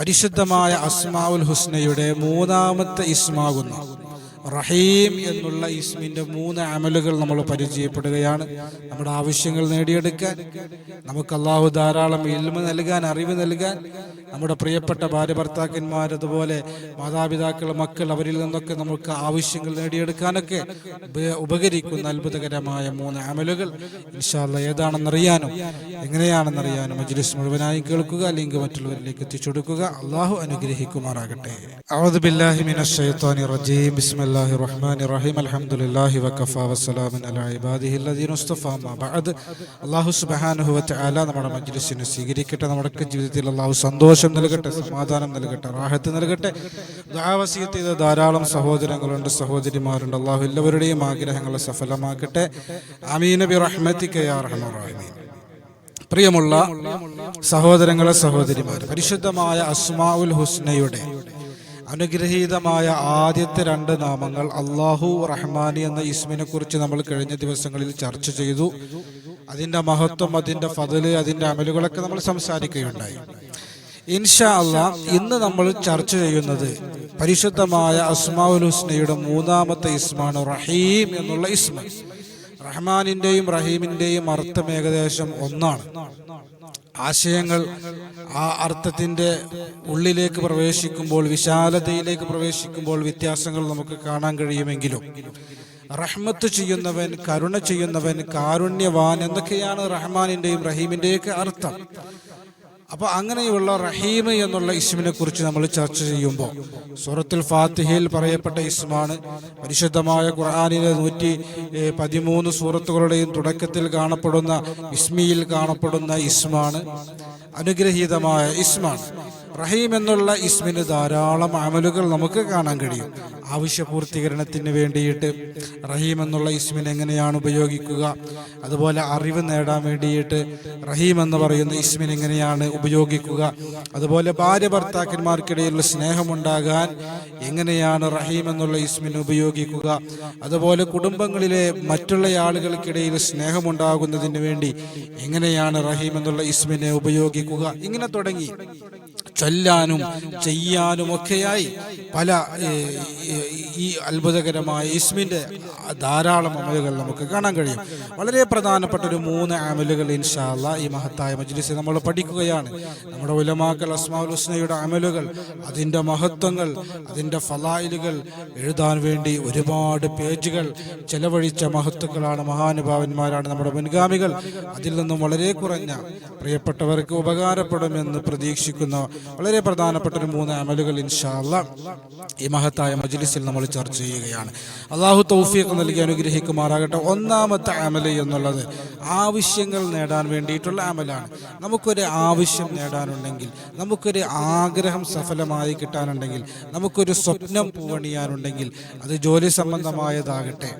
പരിശുദ്ധമായ അസ്മാവുൽ ഹുസ്നയുടെ മൂന്നാമത്തെ ഇസ്മാകുന്ന. റഹീം എന്നുള്ള ഇസ്മിന്റെ മൂന്ന് അമലുകൾ നമ്മൾ പരിചയപ്പെടുകയാണ്. നമ്മുടെ ആവശ്യങ്ങൾ നേടിയെടുക്കാൻ നമുക്ക് അള്ളാഹു ധാരാളം ഇൽമ നൽകാൻ അറിവ് നൽകാൻ നമ്മുടെ പ്രിയപ്പെട്ട ഭാര്യ ഭർത്താക്കന്മാർ അതുപോലെ മാതാപിതാക്കൾ മക്കൾ അവരിൽ നിന്നൊക്കെ നമുക്ക് ആവശ്യങ്ങൾ നേടിയെടുക്കാനൊക്കെ ഉപകരിക്കുന്ന അത്ഭുതകരമായ മൂന്ന് അമലുകൾ. ഇൻഷാല്ല ഏതാണെന്നറിയാനും എങ്ങനെയാണെന്നറിയാനും മജ്ലിസ് മുഴുവനായി കേൾക്കുക അല്ലെങ്കിൽ മറ്റുള്ളവരിലേക്ക് എത്തിച്ചു കൊടുക്കുക. അള്ളാഹു അനുഗ്രഹിക്കുമാറാകട്ടെ. അലൈഹി റജീം. ബിസ്മില്ല الله الرحمن الرحيم الحمد لله وكفى وسلام على عباده الذين اصطفى ما بعد അള്ളാഹു സുബ്ഹാനഹു വതആല നമ്മുടെ മജ്ലിസിനെ സ്വീകരിക്കട്ടെ നമ്മുടെ ജീവിതത്തിൽ അള്ളാഹു സന്തോഷം നൽകട്ടെ സമാധാനം നൽകട്ടെ റാഹത്ത് നൽകട്ടെ ദുആവസിയത്ത് ചെയ്ത ധാരാളം സഹോദരങ്ങളുണ്ട് സഹോദരിമാരുണ്ട് അള്ളാഹു എല്ലാവരുടെയും ആഗ്രഹങ്ങളെ സഫലമാക്കട്ടെ അമീന ബി റഹ്മത്തിക യാ അർഹമർ റഹീമീൻ പ്രിയമുള്ള സഹോദരങ്ങളെ സഹോദരിമാർ പരിശുദ്ധമായ അസ്മാഉൽ ഹുസ്നയുടെ അനുഗ്രഹീതമായ ആദ്യത്തെ രണ്ട് നാമങ്ങൾ അള്ളാഹു റഹ്മാനി എന്ന ഇസ്മിനെ കുറിച്ച് നമ്മൾ കഴിഞ്ഞ ദിവസങ്ങളിൽ ചർച്ച ചെയ്തു. അതിന്റെ മഹത്വം അതിന്റെ ഫതൽ അതിന്റെ അമലുകളൊക്കെ നമ്മൾ സംസാരിക്കുകയുണ്ടായി. ഇൻഷാ അള്ളാ ഇന്ന് നമ്മൾ ചർച്ച ചെയ്യുന്നത് പരിശുദ്ധമായ അസ്മാഉൽ ഹുസ്നയുടെ മൂന്നാമത്തെ ഇസ്മാണ് റഹീം എന്നുള്ള ഇസ്മ. റഹ്മാനിന്റെയും റഹീമിന്റെയും അർത്ഥം ഏകദേശം ഒന്നാണ്. ആശയങ്ങൾ ആ അർത്ഥത്തിന്റെ ഉള്ളിലേക്ക് പ്രവേശിക്കുമ്പോൾ വിശാലതയിലേക്ക് പ്രവേശിക്കുമ്പോൾ വ്യത്യാസങ്ങൾ നമുക്ക് കാണാൻ കഴിയുമെങ്കിലും റഹ്മത്ത് ചെയ്യുന്നവൻ കരുണ ചെയ്യുന്നവൻ കാരുണ്യവാൻ എന്നൊക്കെയാണ് റഹ്മാനിന്റെയും റഹീമിന്റെയൊക്കെ അർത്ഥം? അപ്പൊ അങ്ങനെയുള്ള റഹീം എന്നുള്ള ഇസ്മിനെ കുറിച്ച് നമ്മൾ ചർച്ച ചെയ്യുമ്പോൾ സൂറത്തുൽ ഫാത്തിഹയിൽ പറയപ്പെട്ട ഇസ്മാണ് പരിശുദ്ധമായ ഖുർആാനിലെ നൂറ്റി പതിമൂന്ന് സൂറത്തുകളുടെയും തുടക്കത്തിൽ കാണപ്പെടുന്ന ഇസ്മിയിൽ കാണപ്പെടുന്ന ഇസ്മാണ്. അനുഗ്രഹീതമായ ഇസ്മാണ്. റഹീം എന്നുള്ള ഇസ്മിന് ധാരാളം അമലുകൾ നമുക്ക് കാണാൻ കഴിയും. ആവശ്യപൂർത്തീകരണത്തിന് വേണ്ടിയിട്ട് റഹീം എന്നുള്ള ഇസ്മിനെ എങ്ങനെയാണ് ഉപയോഗിക്കുക? അതുപോലെ അറിവ് നേടാൻ വേണ്ടിയിട്ട് റഹീം എന്ന് പറയുന്ന ഇസ്മിനെ എങ്ങനെയാണ് ഉപയോഗിക്കുക? അതുപോലെ ഭാര്യ ഭർത്താക്കന്മാർക്കിടയിലുള്ള സ്നേഹമുണ്ടാകാൻ എങ്ങനെയാണ് റഹീം എന്നുള്ള ഇസ്മിനെ ഉപയോഗിക്കുക? അതുപോലെ കുടുംബങ്ങളിലെ മറ്റുള്ള ആളുകൾക്കിടയിൽ സ്നേഹമുണ്ടാകുന്നതിന് വേണ്ടി എങ്ങനെയാണ് റഹീം എന്നുള്ള ഇസ്മിനെ ഉപയോഗിക്കുക? ഇങ്ങനെ തുടങ്ങി. ചൊല്ലാനും ചെയ്യാനും ഒക്കെയായി പല ഈ- അത്ഭുതകരമായ ഇസ്മിന്റെ ധാരാളം അമലുകൾ നമുക്ക് കാണാൻ കഴിയും. വളരെ പ്രധാനപ്പെട്ട ഒരു മൂന്ന് അമലുകൾ ഇൻഷാല്ല ഈ മഹത്തായ മജ്ലിസിൽ നമ്മൾ പഠിക്കുകയാണ്. നമ്മുടെ ഉലമാക്കൽ അസ്മാൽ ഹുസ്നയുടെ അമലുകൾ അതിന്റെ മഹത്വങ്ങൾ അതിന്റെ ഫലായിലുകൾ എഴുതാൻ വേണ്ടി ഒരുപാട് പേജുകൾ ചെലവഴിച്ച മഹത്വങ്ങളാണ് മഹാനുഭാവന്മാരാണ് നമ്മുടെ മുൻഗാമികൾ. അതിൽ നിന്നും വളരെ കുറഞ്ഞ പ്രിയപ്പെട്ടവർക്ക് ഉപകാരപ്പെടുമെന്ന് പ്രതീക്ഷിക്കുന്ന. വളരെ പ്രധാനപ്പെട്ട ഒരു മൂന്ന് അമലുകൾ ഇൻഷാല്ല ഈ മഹത്തായ മജ്ലിസിൽ നമ്മൾ ചർച്ച ചെയ്യുകയാണ്. അള്ളാഹു തൗഫീഖ് നൽകി അനുഗ്രഹിക്കുമാറാകട്ടെ. ഒന്നാമത്തെ അമൽ എന്നുള്ളത് ആവശ്യങ്ങൾ നേടാൻ വേണ്ടിയിട്ടുള്ള അമലാണ്. നമുക്കൊരു ആവശ്യം നേടാനുണ്ടെങ്കിൽ നമുക്കൊരു ആഗ്രഹം സഫലമായി കിട്ടാനുണ്ടെങ്കിൽ നമുക്കൊരു സ്വപ്നം പൂവണിയാനുണ്ടെങ്കിൽ അത് ജോലി സംബന്ധമായതാകട്ടെ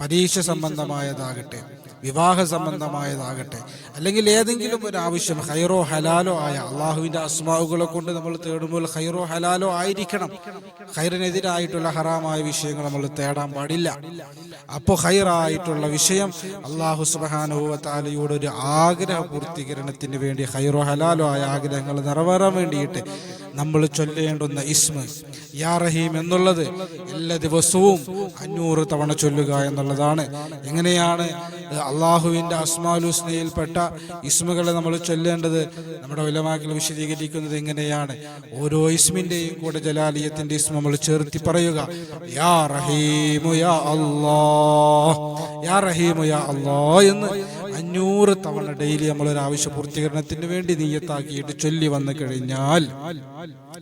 പരീക്ഷ സംബന്ധമായതാകട്ടെ വിവാഹ സംബന്ധമായതാകട്ടെ അല്ലെങ്കിൽ ഏതെങ്കിലും ഒരു ആവശ്യം ഹൈറോ ഹലാലോ ആയ അള്ളാഹുവിന്റെ അസ്മാവുകളെ കൊണ്ട് നമ്മൾ തേടുമ്പോൾ ഹൈറോ ഹലാലോ ആയിരിക്കണം. ഹൈറിനെതിരായിട്ടുള്ള ഹറാമായ വിഷയങ്ങൾ നമ്മൾ തേടാൻ പാടില്ല. അപ്പോൾ ഹൈറായിട്ടുള്ള വിഷയം അള്ളാഹു സുബാനുഭവത്താലയോട് ഒരു ആഗ്രഹ പൂർത്തീകരണത്തിന് വേണ്ടി ഹൈറോ ഹലാലോ ആയ ആഗ്രഹങ്ങൾ നിറവേറാൻ വേണ്ടിയിട്ട് നമ്മൾ ചൊല്ലേണ്ടുന്ന ഇസ്മ യാ റഹീം എന്നുള്ളത് എല്ലാ ദിവസവും അഞ്ഞൂറ് തവണ ചൊല്ലുക എന്നുള്ളതാണ്. എങ്ങനെയാണ് അള്ളാഹുവിന്റെ അസ്മാലുസ്നയിൽപ്പെട്ട ഇസ്മുകളെ നമ്മൾ ചൊല്ലേണ്ടത്? നമ്മുടെ ഉലമാക്കൾ വിശദീകരിക്കുന്നത് എങ്ങനെയാണ്? ഓരോ ഇസ്മിന്റെയും കൂടെ ജലാലിയത്തിന്റെ ഇസ്മ നമ്മൾ ചേർത്തി പറയുക. യാ റഹീമു യാ അല്ലാ യാ റഹീമു യാ അല്ലാ എന്ന് അഞ്ഞൂറ് തവണ ഡെയിലി നമ്മൾ ഒരു ആവശ്യ പൂർത്തീകരണത്തിന് വേണ്ടി നീയത്താക്കിയിട്ട് ചൊല്ലി വന്നു കഴിഞ്ഞാൽ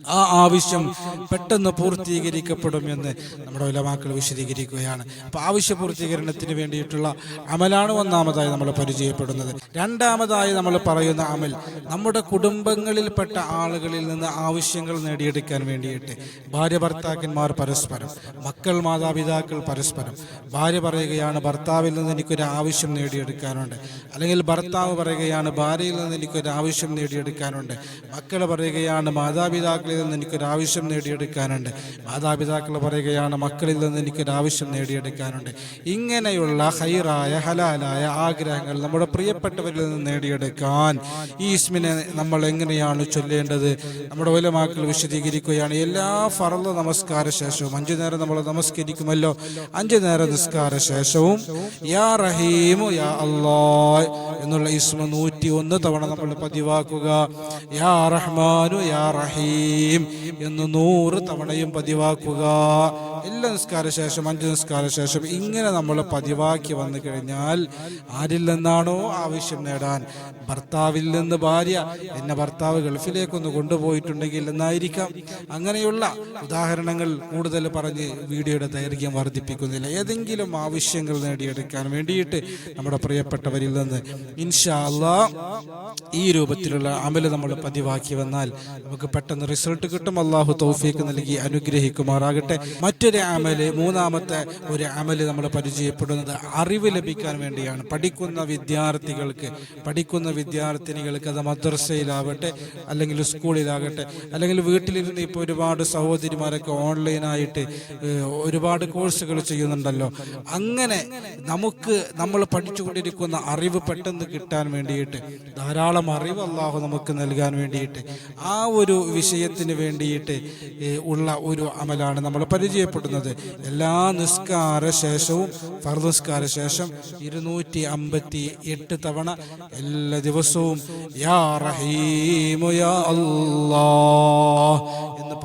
ആ ആവശ്യം പെട്ടെന്ന് പൂർത്തീകരിക്കപ്പെടും എന്ന് നമ്മുടെ ഉലമാക്കൾ വിശദീകരിക്കുകയാണ്. അപ്പൊ ആവശ്യ പൂർത്തീകരണത്തിന് വേണ്ടിയിട്ടുള്ള അമലാണ് ഒന്നാമതായി നമ്മൾ പരിചയപ്പെടുന്നത്. രണ്ടാമതായി നമ്മൾ പറയുന്ന അമൽ നമ്മുടെ കുടുംബങ്ങളിൽപ്പെട്ട ആളുകളിൽ നിന്ന് ആവശ്യങ്ങൾ നേടിയെടുക്കാൻ വേണ്ടിയിട്ട് ഭാര്യ ഭർത്താക്കന്മാർ പരസ്പരം മക്കൾ മാതാപിതാക്കൾ പരസ്പരം. ഭാര്യ പറയുകയാണ് ഭർത്താവിൽ നിന്ന് എനിക്കൊരു ആവശ്യം നേടിയെടുക്കാനുണ്ട്. അല്ലെങ്കിൽ ഭർത്താവ് പറയുകയാണ് ഭാര്യയിൽ നിന്ന് എനിക്കൊരു ആവശ്യം നേടിയെടുക്കാനുണ്ട്. മക്കൾ പറയുകയാണ് മാതാപിതാക്കളിൽ നിന്ന് എനിക്കൊരു ആവശ്യം നേടിയെടുക്കാനുണ്ട്. മാതാപിതാക്കൾ പറയുകയാണ് മക്കളിൽ നിന്ന് എനിക്കൊരു ആവശ്യം നേടിയെടുക്കാനുണ്ട്. ഇങ്ങനെയുള്ള ഹൈറായ ഹലാലായ ആഗ്രഹങ്ങൾ നമ്മുടെ പ്രിയപ്പെട്ടവരിൽ നിന്ന് നേടിയെടുക്കാൻ ഈ ഇസ്മിനെ നമ്മൾ എങ്ങനെയാണ് ചൊല്ലേണ്ടത്? നമ്മുടെ ഒലമാക്കൾ വിശദീകരിക്കുകയാണ്. എല്ലാ ഫറന്ന നമസ്കാര ശേഷവും അഞ്ചു നേരം നമ്മൾ നമസ്കരിക്കുമല്ലോ. അഞ്ചു നേരം നിസ്കാര ശേഷവും യാ റഹീമു യാ അല്ലാ. എന്നുള്ള ഇസ്മ നൂറ്റി ഒന്ന് തവണ നമ്മൾ പതിവാക്കുക. യാ റഹ്മാനു യാ റഹീം എന്ന് നൂറ് തവണയും പതിവാക്കുക. എല്ലാ നിസ്കാര ശേഷം അഞ്ച് നിസ്കാര ശേഷം ഇങ്ങനെ നമ്മൾ പതിവാക്കി വന്നു കഴിഞ്ഞാൽ ആരിൽ നിന്നാണോ ആവശ്യം നേടാൻ? ഭർത്താവിൽ നിന്ന് ഭാര്യ എന്നെ ഭർത്താവ് ഗൾഫിലേക്കൊന്ന് കൊണ്ടുപോയിട്ടുണ്ടെങ്കിൽ എന്നായിരിക്കാം? അങ്ങനെയുള്ള ഉദാഹരണങ്ങൾ കൂടുതൽ പറഞ്ഞ് വീഡിയോയുടെ ദൈർഘ്യം വർദ്ധിപ്പിക്കുന്നില്ല. ഏതെങ്കിലും ആവശ്യങ്ങൾ നേടിയെടുക്കാൻ വേണ്ടിയിട്ട് നമ്മുടെ പ്രിയപ്പെട്ടവരിൽ നിന്ന് ഇൻഷാ അല്ലാ ഈ രൂപത്തിലുള്ള അമൽ നമ്മൾ പതിവാക്കി വന്നാൽ നമുക്ക് പെട്ടെന്ന് റിസൾട്ട് കിട്ടും. അള്ളാഹു തൗഫീക്ക് നൽകി അനുഗ്രഹിക്കുമാറാകട്ടെ. മറ്റൊരു അമൽ മൂന്നാമത്തെ ഒരു അമൽ നമ്മൾ പരിചയപ്പെടുന്നത് അറിവ് ലഭിക്കാൻ വേണ്ടിയാണ്. പഠിക്കുന്ന വിദ്യാർത്ഥികൾക്ക് പഠിക്കുന്ന വിദ്യാർത്ഥിനികൾക്ക് അത് മദ്രസയിലാവട്ടെ അല്ലെങ്കിൽ സ്കൂളിലാകട്ടെ അല്ലെങ്കിൽ വീട്ടിലിരുന്ന് ഇപ്പോൾ ഒരുപാട് സഹോദരിമാരൊക്കെ ഓൺലൈനായിട്ട് ഒരുപാട് കോഴ്സുകൾ ചെയ്യുന്നുണ്ടല്ലോ. അങ്ങനെ നമുക്ക് നമ്മൾ പഠിച്ചുകൊണ്ടിരിക്കുന്ന അറിവ് പെട്ടെന്ന് കിട്ടാൻ വേണ്ടിയിട്ട് ധാരാളം അറിവ് അള്ളാഹു നമുക്ക് നൽകാൻ വേണ്ടിയിട്ട് ആ ഒരു വിഷയത്തിന് വേണ്ടിയിട്ട് ഉള്ള ഒരു അമലാണ് നമ്മൾ പരിചയപ്പെടുന്നത്. എല്ലാ നിസ്കാര ശേഷവും ഫർദ് നിസ്കാര ശേഷം ഇരുന്നൂറ്റി അമ്പത്തി എട്ട് തവണ എല്ലാ ദിവസവും യാ റഹീമു യാ അല്ലാ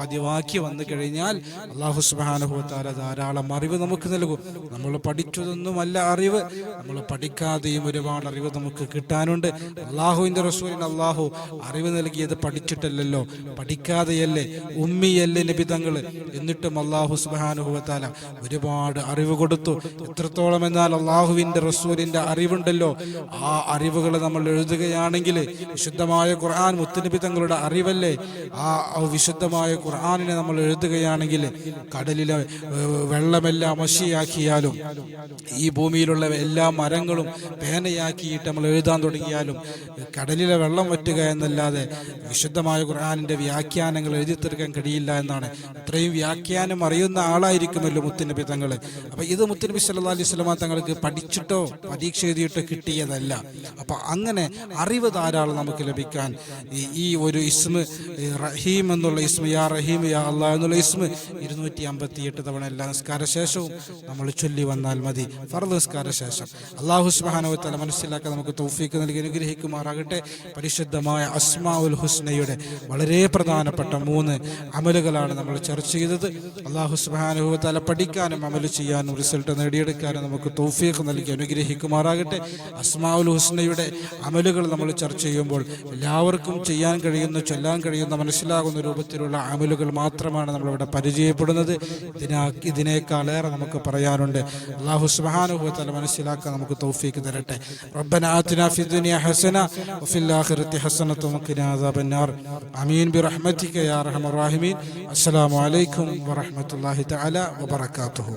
പതിവാക്കി വന്നു കഴിഞ്ഞാൽ അള്ളാഹു സുബാനുഭവത്താല ധാരാളം അറിവ് നമുക്ക് നൽകും. നമ്മൾ പഠിച്ചതൊന്നുമല്ല അറിവ്. നമ്മൾ പഠിക്കാതെയും ഒരുപാട് അറിവ് നമുക്ക് കിട്ടാനുണ്ട്. അള്ളാഹുവിന്റെ റസൂലിന് അള്ളാഹു അറിവ് നൽകിയത് പഠിച്ചിട്ടല്ലല്ലോ. പഠിക്കാതെയല്ലേ? ഉമ്മിയല്ലേ ലഭിതങ്ങൾ എന്നിട്ടും അള്ളാഹു സുബാനുഭവത്താല ഒരുപാട് അറിവ് കൊടുത്തു. എത്രത്തോളം എന്നാൽ അള്ളാഹുവിന്റെ റസൂലിന്റെ അറിവുണ്ടല്ലോ. ആ അറിവുകൾ നമ്മൾ എഴുതുകയാണെങ്കിൽ വിശുദ്ധമായ ഖുർആൻ മുത്തുനബി തങ്ങളുടെ അറിവല്ലേ? ആ വിശുദ്ധമായ വിശുദ്ധമായ ഖുർആാനിനെ നമ്മൾ എഴുതുകയാണെങ്കിൽ കടലിലെ വെള്ളമെല്ലാം മഷിയാക്കിയാലും ഈ ഭൂമിയിലുള്ള എല്ലാ മരങ്ങളും പേനയാക്കിയിട്ട് നമ്മൾ എഴുതാൻ തുടങ്ങിയാലും കടലിലെ വെള്ളം വറ്റുക എന്നല്ലാതെ വിശുദ്ധമായ ഖുർആാനിന്റെ വ്യാഖ്യാനങ്ങൾ എഴുതി തീർക്കാൻ കഴിയില്ല എന്നാണ്. ഇത്രയും വ്യാഖ്യാനം അറിയുന്ന ആളായിരിക്കുമല്ലോ മുത്തുനബി തങ്ങൾ? അപ്പം ഇത് മുത്തുനബി സല്ലാ അലൈഹി സ്വലമ തങ്ങൾക്ക് പഠിച്ചിട്ടോ പരീക്ഷ എഴുതിയിട്ടോ കിട്ടിയതല്ല. അപ്പം അങ്ങനെ അറിവ് ധാരാളം നമുക്ക് ലഭിക്കാൻ ഈ- ഒരു ഇസ്മ റഹീം എന്നുള്ള ഇസ്മ റഹീം യാ അള്ളാ എന്നുള്ള ഇസ്മ. ഇരുന്നൂറ്റി അമ്പത്തി എട്ട് തവണ എല്ലാ നിസ്കാര ശേഷവും നമ്മൾ ചൊല്ലി വന്നാൽ മതി. ഫർദ് നിസ്കാര ശേഷം അള്ളാഹു സുബാനവത്തല മനസ്സിലാക്കാൻ നമുക്ക് തൗഫീക്ക് നൽകി അനുഗ്രഹിക്കുമാറാകട്ടെ. പരിശുദ്ധമായ അസ്മാ ഉൽ ഹുസ്നയുടെ വളരെ പ്രധാനപ്പെട്ട മൂന്ന് അമലുകളാണ് നമ്മൾ ചർച്ച ചെയ്തത്. അള്ളാഹു സുബാനുഭവത്തല പഠിക്കാനും അമൽ ചെയ്യാനും റിസൾട്ട് നേടിയെടുക്കാനും നമുക്ക് തൗഫീഖ് നൽകി അനുഗ്രഹിക്കുമാറാകട്ടെ. അസ്മാ ഉൽ ഹുസ്നയുടെ അമലുകൾ നമ്മൾ ചർച്ച ചെയ്യുമ്പോൾ എല്ലാവർക്കും ചെയ്യാൻ കഴിയുന്ന ചൊല്ലാൻ കഴിയുന്ന മനസ്സിലാകുന്ന രൂപത്തിലുള്ള അമലുകൾ മാത്രമാണ് നമ്മളിവിടെ പരിചയപ്പെടുന്നത് ഇതിനാ ഇതിനേക്കാളേറെ നമുക്ക് പറയാനുണ്ട് അള്ളാഹു സുബാനുഭവത്തല മനസ്സിലാക്കാൻ നമുക്ക് തൗഫീക്ക് തരട്ടെ ربنا آتنا في الدنيا حسنة وفي الآخرة حسنة وقنا عذاب النار آمين برحمتك يا أرحم الراحمين السلام عليكم ورحمة الله تعالى وبركاته